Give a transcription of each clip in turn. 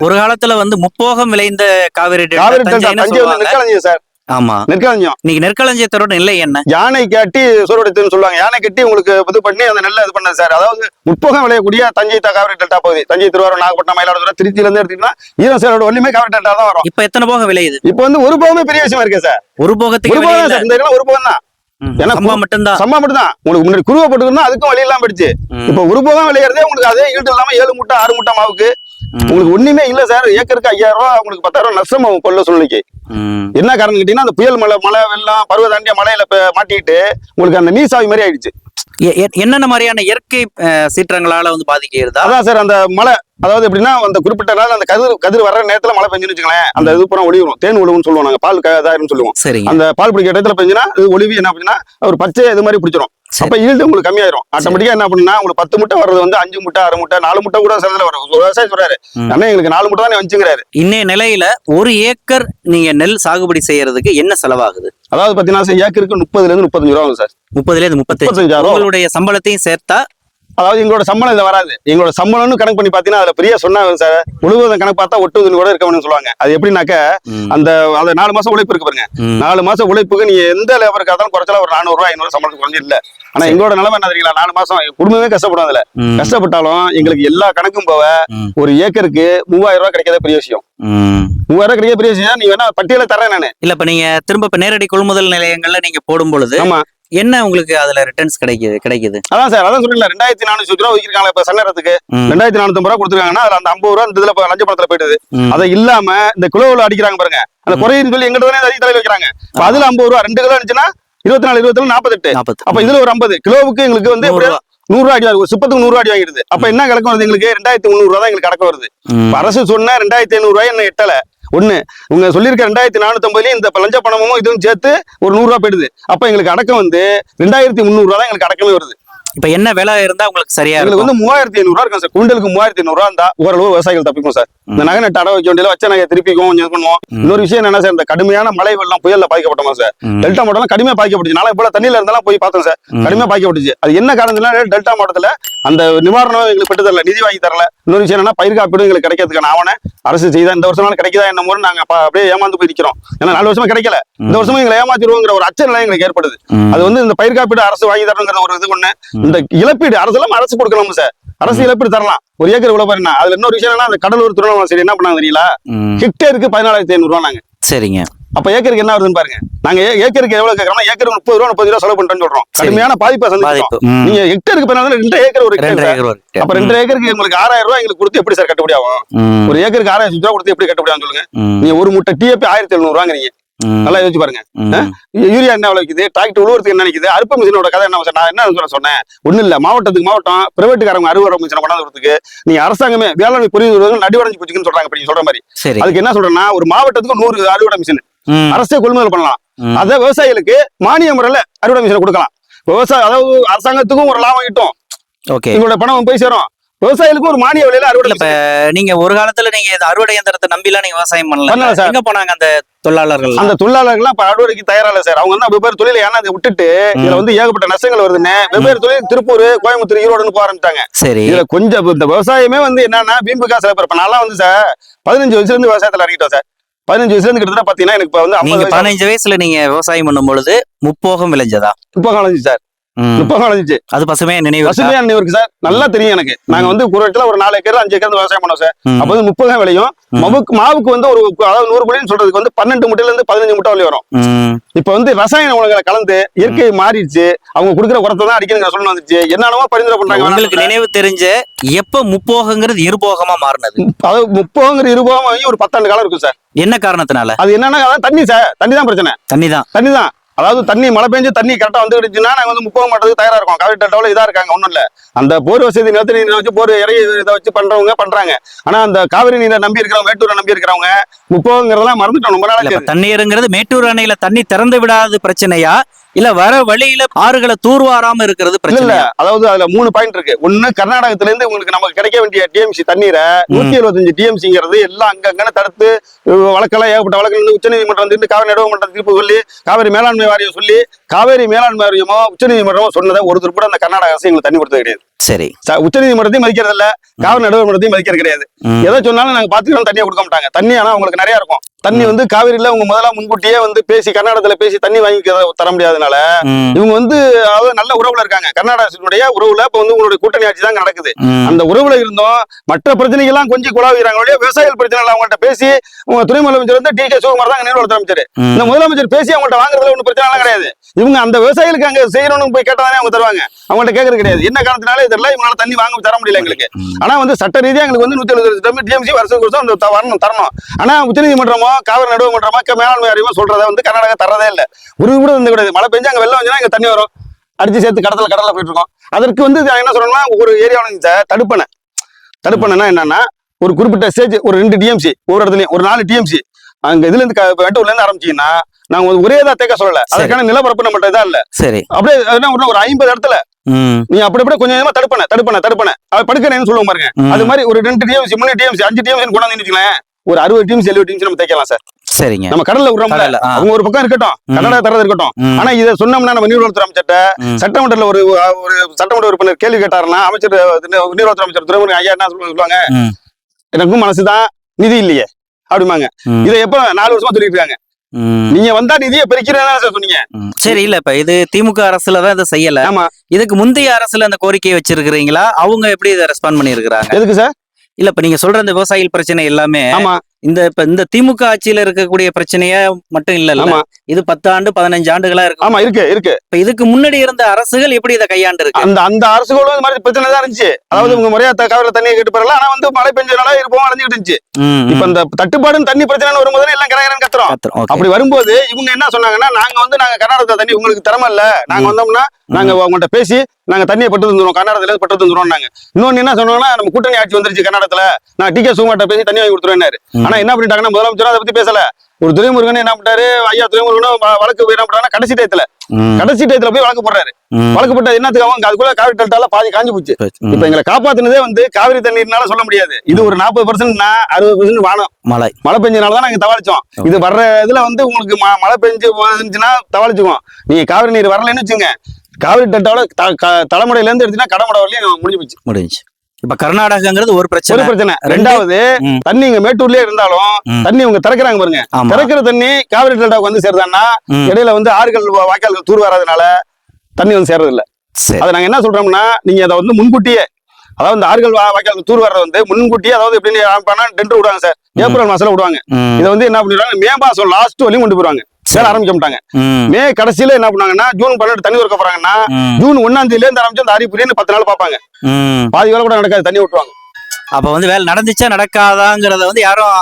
ஒரு காலத்துல வந்து முப்போகம் விளைந்த காவிரி டெல்டா சார். ஆமா. நெற்களஞ்சியம். இன்னைக்கு நெற்களஞ்சியத்தோட நிலை என்ன? யானை கட்டி சோறுடைத்துன்னு சொல்லுவாங்க. யானை கட்டி உங்களுக்கு இது பண்ணி அந்த நெல்லை இது பண்ணது சார். அதாவது முற்போகம் விளையக்கூடிய தஞ்சை த- காவிரி டெல்டா பகுதி. தஞ்சை திருவாரூர் நாகப்பட்டினம் மயிலாடுதுறை திருச்சியில இருந்து எடுத்தீங்கன்னா ஈரம் சேரோட ஒண்ணுமே காவிரி டெல்டா தான் வரும். இப்ப எத்தனை போகம் விளையுது? இப்போ வந்து ஒரு போகமே பெரிய விஷயமா இருக்கு சார். ஒரு போகத்துக்கு ஒரு போகம். சார். இந்த ஒரு போகம் தான். ஏன்னா சம்பா மட்டும்தான். சம்பா மட்டும் தான் உங்களுக்கு முன்னாடி குருவை போட்டுக்கணும் அதுக்கும் வழி இல்லாம போயிடுச்சு. இப்போ ஒரு போகம் விளையிறதே உங்களுக்கு அதே ஈடு இல்லாம ஏழு மூட்டை ஆறு மூட்டை மாவுக்கு. உங்களுக்கு ஒண்ணுமே இல்ல சார். ஏக்கருக்கு ஐயாயிரம் ரூபாய் உங்களுக்கு பத்தாயிரம் ரூபாய் நஷ்டம் ஆகும் கொள்ள சூழ்நிலைக்கு. என்ன காரணம் கேட்டீங்கன்னா அந்த புயல் மழை மழை வெள்ளம் பருவ தாண்டிய மழையில இப்ப மாட்டிக்கிட்டு உங்களுக்கு அந்த நீர் சாவி மாதிரி ஆயிடுச்சு. என்னென்ன மாதிரியான இயற்கை சீற்றங்களால வந்து பாதிக்கிறதா அதான் சார் அந்த மழை அதாவது எப்படின்னா அந்த குறிப்பிட்ட நாள் அந்த கதிர் கதிர் வர்ற நேரத்துல மழை பெஞ்சுன்னு வச்சுங்களேன் அந்த இது பூரா ஒளிவரும் தேன் ஒழுகுன்னு சொல்லுவோம் நாங்க பால் இதாயிரும்னு சொல்லுவோம். சரிங்க. அந்த பால் பிடிக்கிற இடத்துல பெஞ்சுனா இது ஒளிவி என்ன பண்ணுன்னா ஒரு பச்சை இது மாதிரி பிடிச்சிரும். சரி. அப்ப ஈல்டு உங்களுக்கு கம்மியாயிரும். ஆட்டோமேட்டிக்கா என்ன பண்ணுன்னா உங்களுக்கு பத்து முட்டை வர்றது வந்து அஞ்சு முட்டை ஆறு முட்டை நாலு முட்டை கூட சிலதுல வரும். ஒரு விவசாயி சொல்றாரு. அண்ணா எங்களுக்கு நாலு முட்டை தான் வந்துச்சுங்கிறாரு. இன்னைய நிலையில ஒரு ஏக்கர் நீங்க நெல் சாகுபடி செய்யறதுக்கு என்ன செலவாகுது? அதாவது பாத்தீங்கன்னா ஏக்கருக்கு முப்பதுல இருந்து முப்பத்தஞ்சு ரூபா ஆகும் சார் முப்பதுல இருந்து முப்பத்தஞ்சு. உங்களுடைய சம்பளத்தையும் சேர்த்தா அதாவது எங்களோட சம்பளம் இதுல வராது. எங்களோட சம்பளம்னு கணக்கு பண்ணி பாத்தீங்கன்னா அதுல பெரிய சொன்னாங்க சார். முழுவதும் கணக்கு பார்த்தா ஒட்டுதுன்னு கூட இருக்க சொல்லுவாங்க. அது எப்படின்னாக்க அந்த அந்த நாலு மாசம் உழைப்பு இருக்கு பாருங்க. நாலு மாசம் உழைப்புக்கு நீ எந்த லேபருக்கு இருந்தாலும் குறைச்சல ஒரு நானூறு ரூபாய் ஐநூறு சம்பளத்துக்கு குறைஞ்சு இல்ல ஆனா. எங்களோட நிலைமை என்ன தெரியுங்களா? நாலு மாசம் குடும்பமே கஷ்டப்படும் அதுல. கஷ்டப்பட்டாலும் எங்களுக்கு எல்லா கணக்கும் போக ஒரு ஏக்கருக்கு மூவாயிரம் ரூபாய் கிடைக்காத பெரிய விஷயம். மூவாயிரம் ரூபாய் கிடைக்காத பெரிய விஷயம். நீ வேணா பட்டியல தரேன் நானு. இல்ல இப்ப நீங்க திரும்ப நேரடி கொள்முதல் நிலையங்கள்ல நீங்க போடும் பொழுது ஆமா. என்ன உங்களுக்கு அதுல ரிட்டர்ன்ஸ் கிடைக்குது கிடைக்குது? அதான் சார் அதான் சொல்றீங்களா ரெண்டாயிரத்தி நானூத்தி ரூபா ஒதுக்கிருக்காங்க இப்ப சன்னரத்துக்கு ரெண்டாயிரத்தி நானூத்தி ரூபா கொடுத்துருக்காங்கன்னா அதுல அந்த ஐம்பது ரூபா இந்த இதுல லஞ்ச பணத்துல போயிடுது அதை இல்லாம இந்த கிலோவில் அடிக்கிறாங்க பாருங்க. அந்த. குறையின்னு சொல்லி எங்கிட்ட தானே அதிக தலையில வைக்கிறாங்க அதுல ஐம்பது ரூபா ரெண்டு கிலோ இருந்துச்சுன்னா இருபத்தி நாலு இருபத்தி நாலு நாற்பத்தெட்டு. அப்ப இதுல ஒரு ஐம்பது. கிலோவுக்கு எங்களுக்கு வந்து நூறு எப்படியும் ரூபா. நூறு ரூபா அடி. ஒரு சிப்பத்துக்கு நூறு ரூபா அடி வாங்கிடுது. அப்ப என்ன கணக்கு வருது எங்களுக்கு? ரெண்டாயிரத்தி முந்நூறு ரூபா தான் எங்களுக்கு கணக்கு வருது. அரசு சொன்ன ரெண்டாயிரத்தி ஐநூறு ரூபாய் என்ன எட்டல? ஒண்ணு உங்க சொல்லியிருக்க ரெண்டாயிரத்தி நானூத்தி ஐம்பதுலயும் இந்த லஞ்ச பணமும் இதுவும் சேர்த்து ஒரு நூறு ரூபா போயிடுது. அப்ப எங்களுக்கு அடக்கம் வந்து ரெண்டாயிரத்தி முந்நூறு ரூபா தான் எங்களுக்கு அடக்கமே வருது. இப்ப என்ன விலை இருந்தா உங்களுக்கு சரியா எங்களுக்கு வந்து மூவாயிரத்தி ஐநூறு ரூபா இருக்கும் சார். குண்டலுக்கு மூவாயிரத்தி ஐநூறு ரூபா இருந்தா ஓரளவு விவசாயிகள் தப்பிக்கும் சார். இந்த நகை நட்டு அடை வைக்க வேண்டியது வச்ச நகை திருப்பிக்கும் கொஞ்சம் பண்ணுவோம். இன்னொரு விஷயம் என்ன சார் இந்த கடுமையான மழை வெள்ளம் புயல்ல பாதிக்கப்பட்டோமா சார். டெல்டா மாவட்டம் கடுமையா பாதிக்கப்பட்டுச்சு. நாளை போல தண்ணியில இருந்தாலும் போய் பார்த்தோம் சார். ம். கடுமையா பாதிக்கப்பட்டுச்சு. அது என்ன காரணத்துல டெல்டா மாவட்டத்துல அந்த நிவாரணம் எங்களுக்கு பெற்று தரல நிதி வாங்கி தரல. இன்னொரு விஷயம் என்னன்னா பயிர் காப்பீடு எங்களுக்கு கிடைக்கிறதுக்கான ஆவண அரசு செய்தா இந்த வருஷம் கிடைக்குதா என்ன முறை நாங்க அப்ப அப்படியே ஏமாந்து போய் நிக்கிறோம். ஏன்னா நாலு வருஷமா கிடைக்கல. இந்த வருஷமும் எங்களை ஏமாத்திடுவோங்கிற ஒரு அச்ச நிலை எங்களுக்கு ஏற்படுது. அது வந்து இந்த பயிர் காப்பீடு அரசு வாங்கி தரணுங்கிற ஒரு இது ஒண்ணு. இந்த இழப்பீடு அரசு எல்லாம் அரசு கொடுக்கணும் சார். அரசு இழப்பீடு தரலாம். ஒரு ஏக்கர் இவ்வளவு பாருங்க அதுல இன்னொரு விஷயம் என்னன்னா அந்த கடலூர் திருவண்ணாமலை சரி என்ன பண்ணாங்க தெரியல ஹெக்டேருக்கு பதினாலாயிரத்தி ஐநூறு ரூபா நாங்க சரிங்க. அப்ப ஏக்கருக்கு என்ன வருதுன்னு பாருங்க. நாங்க ஏக்கருக்கு எவ்வளவு கேட்கறோம் ஏக்கருக்கு முப்பது ரூபா முப்பது ரூபா செலவு பண்றோம்னு சொல்றோம். கடுமையான பாதிப்பை சந்திச்சிட்டோம் பாதிப்பு. ம், நீங்க ஹெக்டேருக்கு பதினாலு ரெண்டு ஏக்கர் ஒரு. அப்ப ரெண்டு ஏக்கருக்கு உங்களுக்கு ஆறாயிரம் ரூபாய் எங்களுக்கு கொடுத்து எப்படி சார் கட்டுப்படி ஆகும்? ம், ஒரு ஏக்கருக்கு ஆறாயிரம் ரூபாய் கொடுத்து எப்படி கட்டுப்படி ஆகும் சொல்லுங்க. நீங்க ஒரு முட்டை டிஎப்பி ஆயிரத்தி எழுநூறு ரூபாங்கிறீங்க நல்லா யோசிச்சு பாருங்க. யூரியா என்ன விளைக்குது டிராக்டர் உழுவுறதுக்கு என்ன நினைக்குது அறுப்பு மிஷினோட கதை என்ன நான் என்ன சொல்ல சொன்னேன்? ஒண்ணும் இல்ல. மாவட்டத்துக்கு மாவட்டம் பிரைவேட்டுக்காரங்க அறுவடை மிஷினை கொண்டாந்துறதுக்கு நீங்க அரசாங்கமே வேளாண்மை பொறியியல் நடிவடைஞ்சு போச்சுன்னு சொல்றாங்க. நீங்க சொல்ற மாதிரி. அதுக்கு என்ன சொல்றேன்னா ஒரு மாவட்டத்துக்கு நூறு அறுவடை மிஷின். அரசே கொள்முதல் பண்ணலாம். அத விவசாயிகளுக்கு மானிய முறையில அறுவடை மிஷினை கொடுக்கலாம். விவசாய அதாவது அரசாங்கத்துக்கும் ஒரு லாபம் கிட்டும் ஓகே. எங்களோட பணம் போய் சேரும். விவசாயிகளுக்கும் ஒரு மானிய விலையில அறுவடை இப்ப நீங்க ஒரு காலத்துல நீங்க அறுவடை இயந்திரத்தை நம்பிலாம் நீங்க விவசாயம் பண்ணல. எங்க போனாங்க அந்த தொழிலாளர்கள்? அந்த தொழிலாளர்கள்லாம் இப்ப அறுவடைக்கு தயாரா இல்ல சார். அவங்க வந்து வெவ்வேறு தொழிலை ஏன்னா அதை விட்டுட்டு இதுல வந்து ஏகப்பட்ட நஷ்டங்கள் வருதுன்னு வெவ்வேறு தொழில் திருப்பூர் கோயம்புத்தூர் ஈரோடுன்னு போக ஆரம்பிச்சிட்டாங்க. சரி. இதுல கொஞ்சம் இந்த விவசாயமே வந்து என்னன்னா வீம்புக்கா சில பேர் இப்ப நான்லாம் வந்து சார் பதினஞ்சு வயசுல இருந்து விவசாயத்துல இறங்கிட்டோம் சார். பதினஞ்சு வயசுல இருந்து கிட்டத்தட்ட பாத்தீங்கன்னா எனக்கு வந்து பதினஞ்சு வயசுல நீங்க விவசாயம் பண்ணும் பொழுது முப்போகம் விளைஞ்சதா? முப்பது காலம் சார். ம், முப்பது காலம் அது பசுமையா நினைவு? வசதியான நினைவு இருக்கு சார். நல்லா தெரியும் எனக்கு. நாங்க வந்து குறைச்சல ஒரு நாலு ஏக்கர் அஞ்சு ஏக்கர் விவசாயம் பண்ணோம் சார். ம், அப்ப வந்து முப்பது தான் விளையும். மாவுக்கு மாவுக்கு வந்து ஒரு அதாவது நூறு குழின்னு சொல்றதுக்கு வந்து பன்னெண்டு முட்டையில இருந்து பதினஞ்சு முட்டை வழி வரும். இப்ப வந்து ரசாயன உணவுகளை கலந்து இயற்கை மாறிடுச்சு. அவங்க கொடுக்குற உரத்தை தான் சொல்லணும் வந்துச்சு. என்னென்னமோ பரிந்துரை பண்றாங்க. உங்களுக்கு நினைவு தெரிஞ்ச எப்ப முப்போகங்கிறது இருபோகமா மாறினது? அதாவது முப்பதுங்கிற இருபது வாங்கி ஒரு பத்தாண்டு காலம் இருக்கும் சார். என்ன காரணத்தினால? அது என்னன்னா தண்ணி சார். தண்ணி தான் பிரச்சனை. தண்ணி தான். தண்ணி தான். அதாவது தண்ணி மழை பெஞ்சு தண்ணி கரெக்டா வந்துடுச்சுன்னா நாங்கள் வந்து முப்பது மாட்டத்துக்கு தயாரா இருக்கோம். காவிரி டெல்டாவில் இதா இருக்காங்க ஒன்றும் இல்லை. அந்த போர் வசதி நிலத்தடி நீரை வச்சு போர் இறை இதை வச்சு பண்றவங்க பண்றாங்க. ஆனா அந்த காவிரி நீரை நம்பி இருக்கிறவங்க மேட்டூரை நம்பி இருக்கிறவங்க முப்போங்கிறதெல்லாம் மறந்துட்டோம். ரொம்ப இல்ல தண்ணீருங்கிறது மேட்டூர் அணையில தண்ணி திறந்து விடாத பிரச்சனையா? இல்ல வர வழியில ஆறுகளை தூர்வாராம இருக்கிறது பிரச்சனை அதாவது அதுல மூணு பாயிண்ட் இருக்கு. ஒண்ணு கர்நாடகத்துல இருந்து உங்களுக்கு நமக்கு கிடைக்க வேண்டிய டிஎம்சி தண்ணீரை நூத்தி எழுபத்தஞ்சு டிஎம்சிங்கிறது எல்லாம் அங்கங்கன்னு தடுத்து வழக்கெல்லாம் ஏகப்பட்ட வழக்கு இருந்து உச்சநீதிமன்றம் வந்து காவிரி நடுவமன்ற தீர்ப்பு சொல்லி காவிரி மேலாண்மை வாரியம் சொல்லி காவேரி மேலாண்மை வாரியமோ உச்சநீதிமன்றமோ சொன்னதை ஒரு திருப்பூட அந்த கர்நாடக அரசு எங்களுக்கு தண்ணி கொடுத்தது கிடையாது. சரி. உச்ச நீதிமன்றத்தையும் மதிக்கிறது இல்ல காவிரி நடுவர்மன்றத்தையும் மதிக்கிறது கிடையாது. எதை சொன்னாலும் நாங்க பாத்துக்கிறோம் தண்ணியை கொடுக்க மாட்டாங்க. தண்ணி ஆனா உங்களுக்கு நிறைய இருக்கும். தண்ணி வந்து காவிரியில உங்க முதல்ல முன்கூட்டியே வந்து பேசி கர்நாடகத்துல பேசி தண்ணி வாங்கி தர முடியாதனால. இவங்க வந்து அதாவது நல்ல உறவுல இருக்காங்க. கர்நாடகத்தினுடைய உறவுல இப்ப வந்து உங்களுடைய கூட்டணி ஆட்சி தான் நடக்குது. அந்த உறவுல இருந்தோம். மற்ற பிரச்சனைகள்லாம் கொஞ்சம் குழாவுறாங்க விவசாயிகள் பிரச்சனை அவங்கள்ட்ட பேசி உங்க துணை முதலமைச்சர் வந்து டி கே சிவகுமார் தான் நீர்வளத்துறை அமைச்சர். இந்த முதலமைச்சர் பேசி அவங்கள்ட்ட வாங்குறதுல ஒன்றும் பிரச்சனை எல்லாம் கிடையாது. இவங்க அந்த விவசாயிகளுக்கு அங்க செய்யணும்னு போய் கேட்டாதானே அவங்க தருவாங்க. அவங்கள்ட்ட கேட்கறது கிடையாது. என்ன காரணத்தினால இதெல்லாம் இவங்களால தண்ணி வாங்க தர முடியல எங்களுக்கு. ஆனா வந்து சட்ட ரீதியா எங்களுக்கு வந்து நூத்தி எழுபது டிஎம்சி வருஷத்துக்கு வருஷம் அந்த வரணும் தரணும். ஆனா உச்சநீதிமன்றமோ காவிரி நடுவமன்றமோ க- மேலாண்மை அறிவோ சொல்றதை வந்து கர்நாடகா தரதே இல்ல. ஒரு கூட வந்து கிடையாது. மழை பெஞ்சு அங்க வெள்ளம் வந்துச்சுன்னா இங்க தண்ணி வரும். அடிச்சு சேர்த்து கடத்தல கடல்ல போயிட்டு இருக்கோம். அதற்கு வந்து நான் என்ன சொல்றேன்னா ஒரு ஏரியாவில் தடுப்பணை. தடுப்பணைனா என்னன்னா ஒரு குறிப்பிட்ட ஸ்டேஜ் ஒரு ரெண்டு டிஎம்சி ஒரு இடத்துலயும் ஒரு நாலு டிஎம்சி அங்க இதுல இருந்து வெட்டூர்ல இருந்து ஆரம்பிச்சீங்கன்னா நாங்க ஒரு தான் தேக்க சொல்லல. அதற்கான நிலப்பரப்பு நம்மகிட்ட இதா இல்ல. சரி. அப்படியே ஒரு- ஐம்பது இடத்துல. நீ அப்படி அப்படியே கொஞ்சம் கொஞ்சமா தடுப்பன தடுப்பன தடுப்பன அது படுக்கிறேன்னு சொல்லுவோம் பாருங்க. அது மாதிரி ஒரு ரெண்டு டிஎம்சி மூணு டிஎம்சி அஞ்சு டிஎம்சி கொண்டாந்து வச்சுக்கலாம் ஒரு அறுபது டிஎம்சி எழுபது டிஎம்சி நம்ம தேக்கலாம் சார் சரிங்க நம்ம கடல்ல விடுறோம்ல. அவங்க ஒரு பக்கம் இருக்கட்டும். கன்னடா தரது இருக்கட்டும். ஆனா இதை சொன்னோம்னா நம்ம நீர்வளத்துறை அமைச்சர்ட்ட ம். சட்டமன்றத்துல ஒரு ஒரு சட்டமன்ற உறுப்பினர் கேள்வி கேட்டாருன்னா அமைச்சர் நீர்வளத்துறை அமைச்சர் துறைமுருகன் ஐயா என்ன சொல்லுவாங்க. எனக்கும் மனசுதான் நிதி இல்லையே அப்படிமாங்க. இதை எப்ப நாலு வருஷமா சொல்லிட்டு இருக்காங்க. நீங்க வந்தா நிதியை பிரிக்கிறேன்னு சார் சொன்னீங்க. சரி இல்ல இப்ப இது திமுக அரசுல தான் இதை செய்யல. ஆமா. இதுக்கு முந்தைய அரசுல அந்த கோரிக்கையை வச்சிருக்கிறீங்களா? அவங்க எப்படி இதை ரெஸ்பாண்ட் பண்ணிருக்கிறாங்க எதுக்கு சார்? இல்ல இப்ப நீங்க சொல்ற இந்த விவசாயிகள் பிரச்சனை எல்லாமே ஆமா. இந்த இப்ப இந்த திமுக ஆட்சியில இருக்கக்கூடிய பிரச்சனைய மட்டும் இல்ல இது பத்து ஆண்டு பதினஞ்சு ஆண்டுகளா இருக்கு ஆமா இருக்கு இருக்கு. இப்ப இதுக்கு முன்னாடி இருந்த அரசுகள் எப்படி இதை கையாண்டு இருக்கு அந்த அந்த அரசுகளும் இந்த மாதிரி பிரச்சனை தான் இருந்துச்சு. அதாவது உங்க முறையா காவிரி தண்ணியை கேட்டு போறல ஆனா வந்து மழை பெஞ்சனால இருப்போம் அடைஞ்சிட்டு இருந்துச்சு. இப்ப. இந்த தட்டுப்பாடுன்னு தண்ணி பிரச்சனை வரும்போது எல்லாம் கரகரன்னு கத்துறோம். அப்படி வரும்போது இவங்க என்ன சொன்னாங்கன்னா நாங்க வந்து நாங்க கர்நாடகா தண்ணி உங்களுக்கு திறமை இல்ல நாங்க. வந்தோம்னா நாங்க உங்கள்ட்ட பேசி நாங்க தண்ணியை பட்டு தந்துருவோம் கர்நாடகத்துல பட்டு தந்துருவோம் நாங்க இன்னொன்னு என்ன சொன்னாங்கன்னா நம்ம கூட்டணி ஆட்சி வந்துருச்சு கர்நாடகத்துல. நான் டி கே சுகுமார்ட்ட பேசி தண்ணி வாங்கி கொடுத்துருவேன் ம். ஆனா என்ன பண்ணிட்டாங்கன்னா முதலமைச்சர் அதை பத்தி பேசல. ஒரு துரைமுருகன் என்ன பண்ணிட்டாரு ஐயா துரைமுருகனும் வழக்கு என்ன பண்ணாங்கன்னா கடைசி டயத்துல. கடைசி டயத்துல போய் வழக்கு போடுறாரு. வழக்கு போட்ட என்னத்துக்கு அவங்க அதுக்குள்ள காவிரி டெல்டால பாதி காஞ்சு போச்சு. இப்ப எங்களை காப்பாத்துனதே வந்து காவிரி தண்ணீர்னால சொல்ல முடியாது. இது ஒரு நாற்பது பர்சன்ட்னா அறுபது பர்சன்ட் வானம். மழை. மழை பெஞ்சனால தான் நாங்க தவாளிச்சோம். இது வர்ற இதுல வந்து உங்களுக்கு மழை பெஞ்சு வந்துச்சுன்னா தவாளிச்சுக்குவோம். நீங்க காவிரி நீர் வரலைன்னு வச்சுங்க காவிரி டெல்டாவில த- க- தலைமுறையில இருந்து எடுத்தீங்கன்னா கடமடை வரலையும் முடிஞ்சு போச்சு. முடிஞ்சு இப்ப கர்நாடகாங்கிறது ஒரு ஒரு பிரச்சனை. பிரச்சனை ரெண்டு- ரெண்டாவது. தண்ணி இங்க மேட்டூர்லயே இருந்தாலும். தண்ணி உங்க திறக்கிறாங்க பாருங்க. திறக்கிற தண்ணி காவிரி டெல்டாவுக்கு வந்து சேருதான்னா. இடையில வந்து ஆறுகள் வாய்க்கால்கள் தூர் வராதனால தண்ணி வந்து சேர்றது இல்ல அதை நாங்க என்ன சொல்றோம்னா நீங்க அதை வந்து முன்கூட்டியே அதாவது இந்த ஆறுகள் வாய்க்கால் தூர் வர்றது வந்து முன்கூட்டியே அதாவது எப்படின்னு டெண்டர் விடுவாங்க சார். ஏப்ரல் மாசத்துல விடுவாங்க. இதை வந்து என்ன பண்ணிடுவாங்க மே மாசம் லாஸ்ட் வரையும் கொண்டு போயிருவாங்க வேலை ஆரம்பிக்க மாட்டாங்க ம், கடைசியில என்ன பண்ணாங்கன்னா ஜூன் பன்னெண்டு தண்ணி திறக்க போறாங்கன்னா ஜூன் ஒன்னாம் தேதியில இருந்து ஆரம்பிச்சு அந்த அறிகுறின்னு பத்து நாள் பார்ப்பாங்க. ம். பாதி வேலை கூட நடக்காது தண்ணி விட்டுருவாங்க அப்ப வந்து வேலை நடந்துச்சா நடக்காதாங்கிறத வந்து யாரும்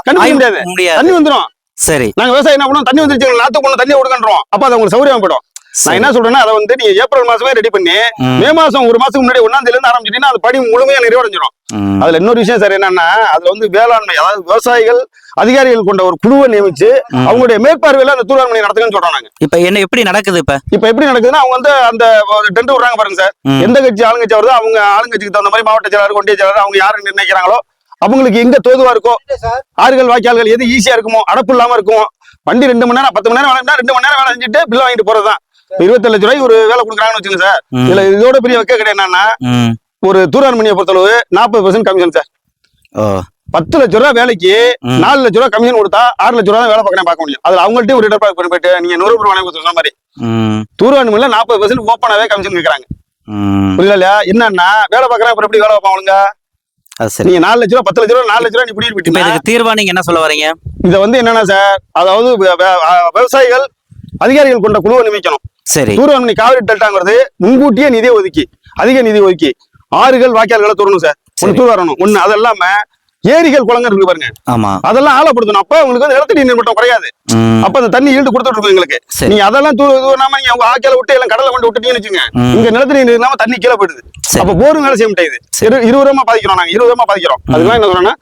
முடியாது. தண்ணி வந்துரும். சரி. நாங்க விவசாயம் என்ன பண்ணுவோம்? தண்ணி வந்துருச்சு நாத்து கொண்டு தண்ணி கொடுக்கன்றோம் அப்ப அது உங்களுக்கு சௌகரியம் போயிடும். நான். என்ன சொல்றேன்னா அதை வந்து நீங்க ஏப்ரல் மாசமே ரெடி பண்ணி ம், மாசம் ஒரு மாசத்துக்கு முன்னாடி ஒன்னாம் தேதியில இருந்து ஆரம்பிச்சிட்டீங்கன்னா அது பணி முழுமையா நிறைவடைஞ்சிடும். அதுல இன்னொரு விஷயம் சார் என்னன்னா அதுல வந்து வேளாண்மை அதாவது விவசாயிகள் அதிகாரிகள் கொண்ட ஒரு குழுவை நியமிச்சு. அவங்களுடைய மேற்பார்வையில அந்த தூர்வாண்மை நடத்துங்கன்னு சொல்றோம் நாங்க. இப்ப என்ன எப்படி நடக்குது இப்ப? இப்ப எப்படி நடக்குதுன்னா அவங்க வந்து அந்த டென்ட் விடுறாங்க பாருங்க சார். எந்த கட்சி ஆளுங்கட்சி வருதோ அவங்க ஆளுங்கட்சிக்கு தகுந்த மாதிரி மாவட்ட செயலாளர் ஒன்றிய செயலாளர் அவங்க யாரு நிர்ணயிக்கிறாங்களோ அவங்களுக்கு எங்க தோதுவா இருக்கோ ஆறுகள் வாய்க்கால்கள் எது ஈஸியா இருக்குமோ அடப்பு இல்லாம இருக்குமோ வண்டி ரெண்டு மணி நேரம் பத்து மணி நேரம் வேலை ரெண்டு மணி நேரம் வேலை செஞ்சுட்டு பில் வாங்கிட்டு போறதுதான். இருபத்தி லட்ச ரூபாய் ஒரு வேலை கொடுக்குறாங்கன்னு வச்சுங்க சார். இதுல இதோட பெரிய வைக்க கிடையாது என்னன்னா. ஒரு தூரான் மணியை பொறுத்தளவு நாற்பது பர்சன்ட் கமிஷன் சார். பத்து லட்ச ரூபா வேலைக்கு. நாலு லட்ச ரூபா கமிஷன் கொடுத்தா ஆறு லட்ச ரூபா தான் வேலை பார்க்கணும் பார்க்க முடியும். அதுல அவங்கள்ட்டயும் ஒரு இடப்பா போயிட்டு நீங்க நூறு ரூபாய் வணக்கம் சொன்ன மாதிரி மணில நாற்பது பர்சன்ட் ஓப்பனாவே கமிஷன் கேட்கறாங்க. புரியல இல்லையா? என்னன்னா வேலை பார்க்கறா அப்புறம் எப்படி வேலை பார்ப்பாங்க சரி. நீங்க நாலு லட்ச ரூபா பத்து லட்ச ரூபா நாலு லட்ச ரூபா நீ இப்ப குடியிருப்பீங்க இதுக்கு தீர்வா நீங்க என்ன சொல்ல வரீங்க? இதை வந்து என்னன்னா சார் அதாவது விவசாயிகள் அதிகாரிகள் கொண்ட குழுவை நியமிக்கணும். சரி தூர்வான்மணி காவிரி டெல்டாங்கிறது முன்கூட்டியே நிதியை ஒதுக்கி அதிக நிதி ஒதுக்கி ஆறுகள் வாய்க்கால்களை தூரணும் சார். ஒன்று தூர் வரணும் ஒண்ணு அது இல்லாம ஏரிகள் குளங்கள் இருக்கு பாருங்க. ஆமா. அதெல்லாம் ஆழப்படுத்தணும். அப்ப உங்களுக்கு வந்து நிலத்தடி நீர் மட்டம் குறையாது. அப்ப அந்த தண்ணி ஈல்டு கொடுத்துட்டு இருக்கும் எங்களுக்கு. சரி. நீங்க அதெல்லாம் தூர் தூராம நீங்க உங்க ஆக்கில விட்டு எல்லாம் கடலை கொண்டு விட்டுட்டீங்கன்னு வச்சுங்க. இங்க நிலத்தடி நீர் இல்லாம தண்ணி கீழே போயிடுது. அப்ப போரும் வேலை செய்ய முடியாது இருபது ரூபா பாதிக்கிறோம் நாங்க. இருபது ரூபா பாதிக்கிறோம். அதுதான் என்ன சொல்றேன்னா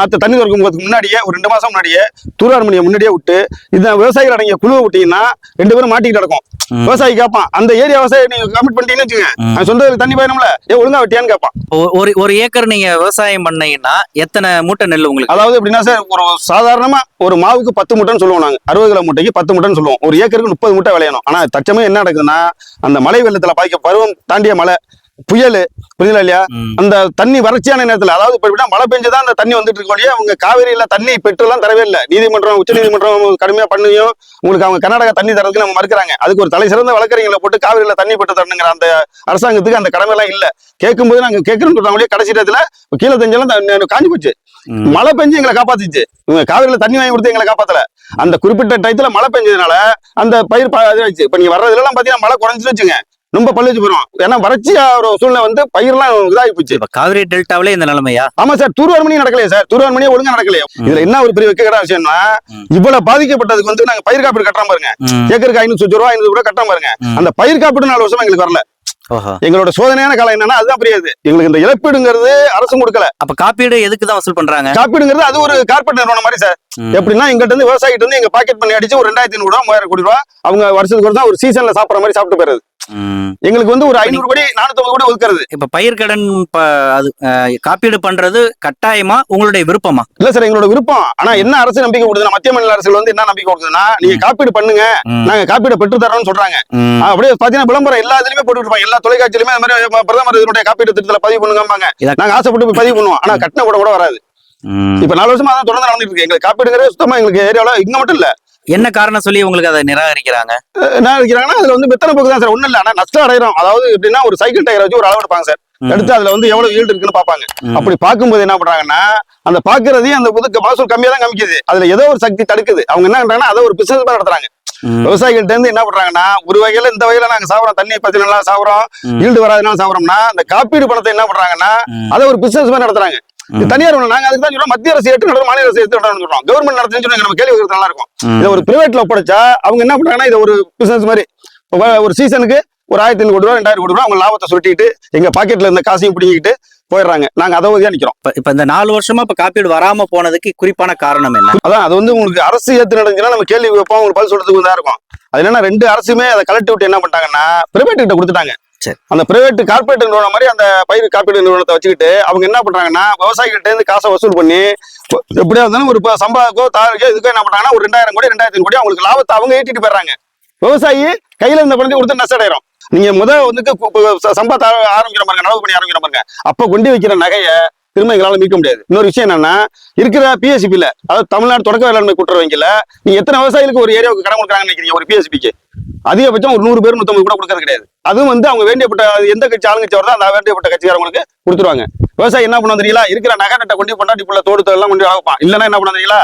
ஆத்து தண்ணி திறக்கும் போதுக்கு முன்னாடியே ஒரு ரெண்டு மாசம் முன்னாடியே தூரார் மணியை முன்னாடியே விட்டு இந்த விவசாயிகள் அடங்கிய குழுவை விட்டீங்கன்னா ரெண்டு பேரும் மாட்டிக்கிட்டு நடக்கும். விவசாயி கேட்பான் அந்த ஏரியா விவசாயி நீங்க கமிட் பண்ணிட்டீங்கன்னு வச்சுங்க சொந்த தண்ணி பயணம்ல. ஏ ஒழுங்கா வெட்டியான்னு கேட்பான் ஒரு ஒரு ஏக்கர் நீங்க விவசாயம் பண்ணீங்கன்னா எத்தனை மூட்டை நெல் உங்களுக்கு? அதாவது எப்படின்னா சார் ஒரு சாதாரணமா ஒரு மாவுக்கு பத்து மூட்டைன்னு சொல்லுவோம் நாங்க. அறுபது கிலோ மூட்டைக்கு பத்து மூட்டைன்னு சொல்லுவோம். ஒரு ஏக்கருக்கு முப்பது மூட்டை விளையணும். ஆனா தச்சமே என்ன நடக்குதுன்னா அந்த மழை வெள்ளத்துல பாதிக்க பருவம் தாண்டிய மழை புயல் புரியுதா இல்லையா. அந்த தண்ணி வறட்சியான நேரத்துல அதாவது இப்ப மழை பெஞ்சுதான் அந்த தண்ணி வந்துட்டு இருக்க வழியா அவங்க காவேரியில தண்ணி பெற்றுலாம் தரவே இல்லை. நீதிமன்றம் உச்ச நீதிமன்றம் கடுமையா பண்ணியும் உங்களுக்கு அவங்க கர்நாடகா தண்ணி தரதுக்கு நம்ம மறுக்கிறாங்க. அதுக்கு ஒரு தலை சிறந்த வழக்கறிஞர்களை போட்டு காவிரியில தண்ணி பெற்று தரணுங்கிற அந்த அரசாங்கத்துக்கு அந்த கடமை எல்லாம் இல்ல. கேட்கும்போது நாங்க கேட்கணும்னு சொல்றாங்க கடைசி நேரத்துல கீழே தெஞ்செல்லாம் காஞ்சி போச்சு. மழை பெஞ்சு எங்களை காப்பாத்திச்சு. இவங்க காவிரியில தண்ணி வாங்கி கொடுத்து எங்களை காப்பாத்தல. அந்த குறிப்பிட்ட டயத்துல மழை பெஞ்சதுனால அந்த பயிர் இதாயிடுச்சு இப்ப நீங்க வர்றதுல எல்லாம் பாத்தீங்கன்னா மழை குறைஞ்சுன்னு வச்சுங்க ரொம்ப பள்ளிச்சு போயிடும் ஏன்னா வறட்சியா ஒரு சூழ்நிலை வந்து பயிரெல்லாம் இதாகி போச்சு. இப்ப காவிரி டெல்டாவிலே இந்த நிலைமையா? ஆமா சார் தூர்வார் மணி நடக்கலையே சார். தூர்வார் மணியே ஒழுங்கா நடக்கலையே. இதுல என்ன ஒரு பெரிய வெக்கக்கடா விஷயம்னா. இவ்வளவு பாதிக்கப்பட்டதுக்கு வந்து நாங்க பயிர் காப்பீடு கட்டுறோம் பாருங்க. ஏக்கருக்கு ஐநூத்தி சொச்சு ரூபா ஐநூறு ரூபா கட்டுறோம் பாருங்க. அந்த பயிர் காப்பீடு நாலு வருஷமா எங்களுக்கு வரல. எங்களோட சோதனையான காலம் என்னன்னா அதுதான் புரியாது. எங்களுக்கு இந்த இழப்பீடுங்கிறது அரசும் கொடுக்கல. அப்ப காப்பீடு எதுக்கு தான் வசூல் பண்றாங்க? காப்பீடுங்கிறது அது ஒரு கார்பரேட் நிறுவனம் மாதிரி சார். எப்படின்னா எங்கிட்ட இருந்து விவசாயிட்டு இருந்து எங்க பாக்கெட் பண்ணி அடிச்சு ஒரு ரெண்டாயிரத்தி ஐநூறு ரூபா மூவாயிரம் கோடி ரூபா அவங்க வருஷத்துக்கு வருஷம் ஒரு சீசன்ல சாப்பிடுற மாதிரி சாப்பிட்டு போயிருது. எங்களுக்கு வந்து ஒரு ஐநூறு கோடி நானூத்தி கோடி ஒதுக்குறது. இப்ப பயிர்க்கடன் ப- அது காப்பீடு பண்றது கட்டாயமா உங்களுடைய விருப்பமா? இல்ல சார் எங்களோட விருப்பம். ஆனா என்ன அரசு நம்பிக்கை கொடுக்குதுன்னா மத்திய மாநில அரசுகள் வந்து என்ன நம்பிக்கை கொடுக்குதுன்னா நீங்க காப்பீடு பண்ணுங்க. நாங்க காப்பீடு பெற்று தரோம்னு சொல்றாங்க. அப்படியே பாத்தீங்கன்னா விளம்பரம் எல்லா இதுலயுமே போட்டு எல்லா தொலைக்காட்சியிலுமே அந்த மாதிரி பிரதமர் இதனுடைய காப்பீடு திட்டத்துல பதிவு பண்ணுங்கம்பாங்க. இதா- நாங்க ஆசைப்பட்டு பதிவு பண்ணுவோம். ஆனா கட்டின கூட கூட வராது. இப்ப நாலு வருஷமா அதான் தொடர்ந்து நடந்துட்டு இருக்கு. எங்களுக்கு காப்பீடுங்கிறது சுத்தமா எங்களுக்கு ஏரியால இங்க மட்டும் இல்ல. என்ன காரணம் சொல்லி உங்களுக்கு அதை நிராகரிக்கிறாங்க? இருக்கிறாங்கன்னா அதுல வந்து வித்தனை போக்கு தான் சார். ஒண்ணும் இல்ல. ஆனா நஷ்டம் அடைகிறோம் அதாவது எப்படின்னா ஒரு சைக்கிள் டயரை வச்சு ஒரு அளவு எடுப்பாங்க சார். எடுத்து அதுல வந்து எவ்வளவு ஈல்டு இருக்குன்னு பாப்பாங்க. அப்படி பார்க்கும்போது என்ன பண்றாங்கன்னா அந்த பாக்குறதையும் அந்த புது மகசூல் கம்மியா தான் காமிக்குது. அதுல ஏதோ ஒரு சக்தி தடுக்குது. அவங்க என்ன பண்றாங்கன்னா அதை ஒரு பிசினஸ் நடத்துறாங்க. விவசாயிகள்ட்ட இருந்து என்ன பண்றாங்கன்னா ஒரு வகையில இந்த வகையில நாங்க சாப்பிடுறோம் தண்ணி பத்தி நல்லா சாப்பிடுறோம். ஈல்டு வராதனால சாப்பிடுறோம்னா அந்த காப்பீடு பணத்தை என்ன பண்றாங்கன்னா. அதை ஒரு பிசினஸ் மாதிரி நடத்துறாங்க. தனியார். நாங்க அதுக்கு தான் சொல்றோம் மத்திய அரசு ஏற்று நடத்தும் மாநில அரசு ஏற்று நடத்தும் சொல்றோம் கவர்மெண்ட் நடத்துன்னு சொல்லி நம்ம கேள்வி நல்லா இருக்கும். இதை ஒரு பிரைவேட்ல ஒப்படைச்சா அவங்க என்ன பண்றாங்கன்னா இதை ஒரு பிசினஸ் மாதிரி ஒரு சீசனுக்கு ஒரு ஆயிரத்தி ஐநூறு கோடி ரூபா ரெண்டாயிரம் கோடி ரூபா அவங்க லாபத்தை சுருட்டிட்டு எங்க பாக்கெட்ல இருந்த காசையும் பிடிங்கிட்டு போயிடுறாங்க. நாங்க அதை உதவியா நிக்கிறோம். இப்ப- இந்த நாலு வருஷமா இப்ப காப்பீடு வராம போனதுக்கு குறிப்பான காரணம் என்ன? அதான் அது வந்து உங்களுக்கு அரசு ஏத்து நடந்துச்சுன்னா நம்ம கேள்வி வைப்போம் உங்களுக்கு பதில் சொல்றதுக்கு இதா இருக்கும். அது என்னன்னா ரெண்டு அரசுமே அதை கலெக்ட் விட்டு என்ன பண்ணிட்டாங்கன்னா பிரைவேட் கிட்ட கொடுத்துட்டாங்க. சரி. அந்த பிரைவேட் கார்பரேட் நிறுவனம் மாதிரி அந்த பயிர் காப்பீடு நிறுவனத்தை வச்சுக்கிட்டு அவங்க என்ன பண்றாங்கன்னா விவசாயிகிட்ட இருந்து காசை வசூல் பண்ணி எப்படியா இருந்தாலும் ஒரு சம்பாக்கோ தாருக்கோ இதுக்கோ என்ன பண்றாங்கன்னா ஒரு ரெண்டாயிரம் கோடி ரெண்டாயிரத்தி கோடி அவங்களுக்கு லாபத்தை அவங்க ஈட்டிட்டு போயிடுறாங்க. விவசாயி கையில இருந்த பணத்தை கொடுத்து நஷ்டம் நீங்க முத வந்து கு- சம்பாத்த ஆரம்பிக்கிற பாருங்க நடவு பண்ணி ஆரம்பிக்கிற பாருங்க. அப்ப கொண்டு வைக்கிற நகையை திரும்ப எங்களால மீட்க முடியாது. இன்னொரு விஷயம் என்னன்னா இருக்கிற பிஎஸ்சிபில அதாவது தமிழ்நாடு தொடக்க வேளாண்மை கூட்டுறவு வங்கியில நீங்க எத்தனை விவசாயிகளுக்கு ஒரு ஏரியாவுக்கு கடன் கொடுக்குறாங்கன்னு நினைக்கிறீங்க? ஒரு பிஎஸ்சிபிக்கு அதிகபட்சம் ஒரு நூறு பேர் நூத்தம்பது கூட கொடுக்கறது கிடையாது. அதுவும் வந்து அவங்க வேண்டியப்பட்ட எந்த கட்சி ஆளுங்கட்சி வருதோ அந்த வேண்டியப்பட்ட கட்சிக்காரங்களுக்கு கொடுத்துருவாங்க. விவசாயி என்ன பண்ண தெரியுங்களா? இருக்கிற நகை நட்டை கொண்டு கொண்டாடி புள்ள தோடு எல்லாம் கொண்டு வாங்கப்பான் இல்லைன்னா என்ன பண்ண தெரியுங்களா?